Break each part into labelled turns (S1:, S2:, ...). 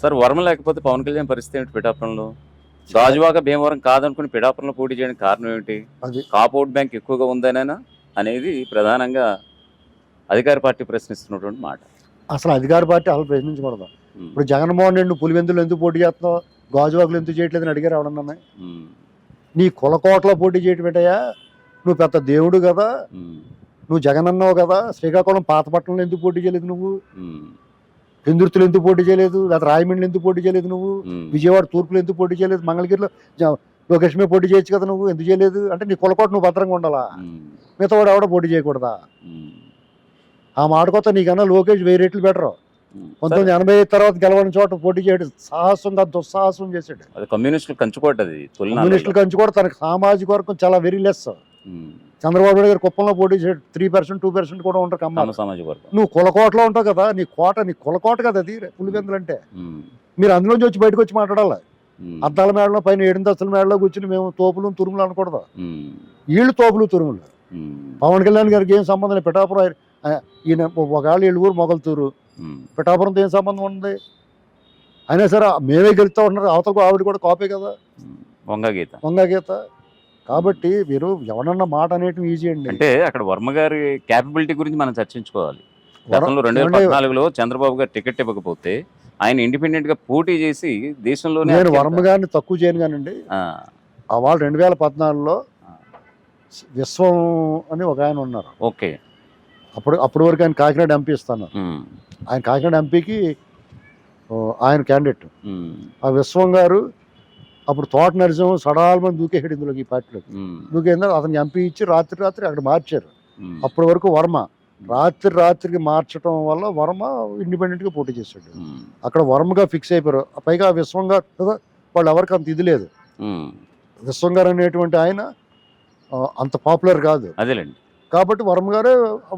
S1: Sir Varma లేకపోతే పవన్ కళ్యాణ్ పరిస్థితి ఏంటి పిఠాపురంలో? గాజువాక భీమవరం కాదనుకుని పిఠాపురంలో పోటీ చేయడానికి కారణం
S2: అది
S1: కాపౌట్ బ్యాంక్ ఎక్కువగా ఉందనేనా? అనేది ప్రధానంగా అధికార పార్టీ ప్రశ్నిస్తున్నటువంటి మాట.
S2: అసలు అధికార పార్టీ అసలు ప్రశ్నించకూడదు. ఇప్పుడు జగన్మోహన్ రెడ్డి నువ్వు పులివెందులు ఎందుకు పోటీ చేస్తున్నావు? గాజువాకులు ఎందుకు చేయట్లేదని అడిగారు ఎవడన్నా
S1: ఉమ్,
S2: నీ కులకోటలో పోటీ చేయటం ఏంటయ్యా? నువ్వు పెద్ద దేవుడు కదా. నువ్వు జగన్ అన్నావు కదా. శ్రీకాకుళం పాతపట్నంలో ఎందుకు పోటీ చేయలేదు నువ్వు? పెందుర్తులు ఎందుకు పోటీ చేయలేదు? లేదా రాయమండ్రి ఎందుకు పోటీ చేయలేదు నువ్వు? విజయవాడ తూర్పులో ఎందుకు పోటీ చేయలేదు? మంగళగిరిలో లోకేష్ మీద పోటీ చేయొచ్చు కదా నువ్వు? ఎందుకు చేయలేదు? అంటే నీ కులకోట నువ్వు భద్రంగా ఉండాలా? మిగతా వాడు ఎవడ పోటీ చేయకూడదా? ఆ మాట కొత్త నీకన్నా లోకేష్ వెయ్యి రెట్లు బెటర్. పంతొమ్మిది ఎనభై ఐదు తర్వాత గెలవని చోట పోటీ చేయడం. సాహసంగా దుస్సాహసం చేశాడు.
S1: అది కమ్యూనిస్టులు తొలినాళ్ళు
S2: కమ్యూనిస్టుల కంచి కూడా తనకు సామాజిక వర్గం చాలా వెరీ లెస్ చంద్రబాబు నాయుడు గారు కుప్పంలో పోటీ చేయడు త్రీ పర్సెంట్ టూ పర్సెంట్ కూడా ఉంటారు
S1: కమ్మ. సామాజిక వర్గం.
S2: నువ్వు కులకోటలో ఉంటావు కదా నీ కోట నీ కులకోట కదా అది పులివెందులు అంటే. మీరు అందులోంచి వచ్చి బయటకు వచ్చి మాట్లాడాలి? అద్దాల మేడలో పైన ఏడిందస్తుల మేడలో కూర్చుని మేము తోపులు తురుములు అనకూడదు? వీళ్ళు తోపులు తురుములు. పవన్ కళ్యాణ్ గారికి ఏం సంబంధం లేదు పిఠాపురం ఈయన ఒకవేళ వీళ్ళు ఊరు మొగల్తూరు పిఠాపురంతో ఏం సంబంధం ఉంది? అయినా సరే మేమే గెలుస్తా ఉన్నారు అవతలకు ఆవిడ కూడా కాపీ కదా.
S1: వంగ గీత.
S2: వంగ గీత. కాబట్టి మీరు ఎవరన్నా మాట అనేటివి ఈజీ అండి.
S1: అంటే అక్కడ వర్మ గారి క్యాపబిలిటీ గురించి మనం చర్చించుకోవాలి. గతంలో రెండు వేల పద్నాలుగులో చంద్రబాబు గారు టికెట్ ఇవ్వకపోతే ఆయన ఇండిపెండెంట్గా పోటీ చేసి దేశంలోనే
S2: నేను వర్మ గారిని తక్కువ చేయను కానండి. వాళ్ళు రెండు వేల పద్నాలుగులో. విశ్వం అని ఒక ఆయన ఉన్నారు.
S1: ఓకే.
S2: అప్పుడు అప్పటి వరకు ఆయన కాకినాడ ఎంపీ ఇస్తాను ఆయన కాకినాడ ఎంపీకి ఆయన క్యాండిడేట్ ఆ విశ్వం గారు అప్పుడు తోట నరసింహం సడాల మంది దూకేసాడు ఇందులోకి ఈ పార్టీలోకి.
S1: ఉమ్,
S2: దూకేందా అతను ఎంపీ ఇచ్చి రాత్రి రాత్రి అక్కడ మార్చారు. అప్పటి వరకు వర్మ. రాత్రి రాత్రికి మార్చడం వల్ల వర్మ ఇండిపెండెంట్గా పోటీ చేశాడు. అక్కడ వర్మగా ఫిక్స్ అయిపోయారు. పైగా ఆ విశ్వం గారు కదా వాళ్ళు ఎవరికి అంత ఇది లేదు.
S1: ఉమ్,
S2: విశ్వం గారు అనేటువంటి ఆయన అంత పాపులర్ కాదు.
S1: అదేలేండి.
S2: కాబట్టి వర్మ గారే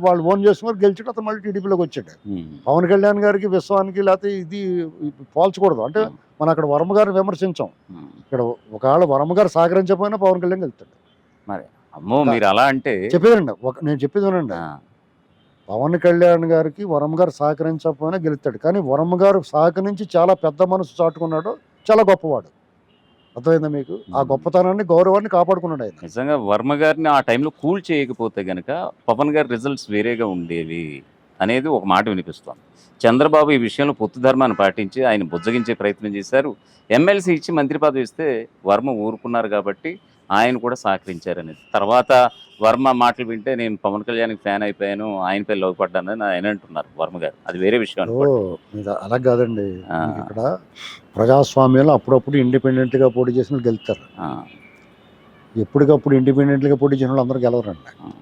S2: వాళ్ళు ఓన్ చేసుకున్నారు గెలిచాడు అతను మళ్ళీ టీడీపీలోకి వచ్చాడు. పవన్ కళ్యాణ్ గారికి విశ్వానికి లేకపోతే ఇది పోల్చకూడదు. అంటే మనం అక్కడ వర్మ గారిని విమర్శించాం. ఇక్కడ ఒకవేళ వర్మ గారు సహకరించకపోయినా పవన్ కళ్యాణ్ వెళ్తాడు
S1: అమ్మో మీరు అలా అంటే
S2: చెప్పేదండి ఒక నేను చెప్పేది వినండి. పవన్ కళ్యాణ్ గారికి వరమ గారు సహకరించకపోయినా గెలుస్తాడు. కానీ వరమ గారు సహకరించి చాలా పెద్ద మనసు చాటుకున్నాడు చాలా గొప్పవాడు. అర్థమైందా మీకు? ఆ. గొప్పతనాన్ని గౌరవాన్ని కాపాడుకున్నాడు ఆయన.
S1: నిజంగా వర్మ గారిని ఆ టైంలో కూల్ చేయకపోతే గనక పవన్ గారి రిజల్ట్స్ వేరేగా ఉండేవి. అనేది ఒక మాట వినిపిస్తోంది. చంద్రబాబు ఈ విషయంలో పొత్తు ధర్మాన్ని పాటించి ఆయన బుజ్జగించే ప్రయత్నం చేశారు. ఎమ్మెల్సీ ఇచ్చి మంత్రి పదవి ఇస్తే వర్మ ఊరుకున్నారు కాబట్టి ఆయన కూడా సహకరించారనేది. తర్వాత వర్మ మాటలు వింటే నేను పవన్ కళ్యాణ్కి ఫ్యాన్ అయిపోయాను ఆయన పేరు లోపడ్డానని ఆయన అంటున్నారు వర్మ గారు. అది వేరే విషయం
S2: అలా కాదండి. ఇక్కడ ప్రజాస్వామ్యంలో అప్పుడప్పుడు ఇండిపెండెంట్గా పోటీ చేసిన వాళ్ళు గెలుస్తారు. ఎప్పటికప్పుడు ఇండిపెండెంట్గా పోటీ చేసిన వాళ్ళు అందరూ గెలవరండి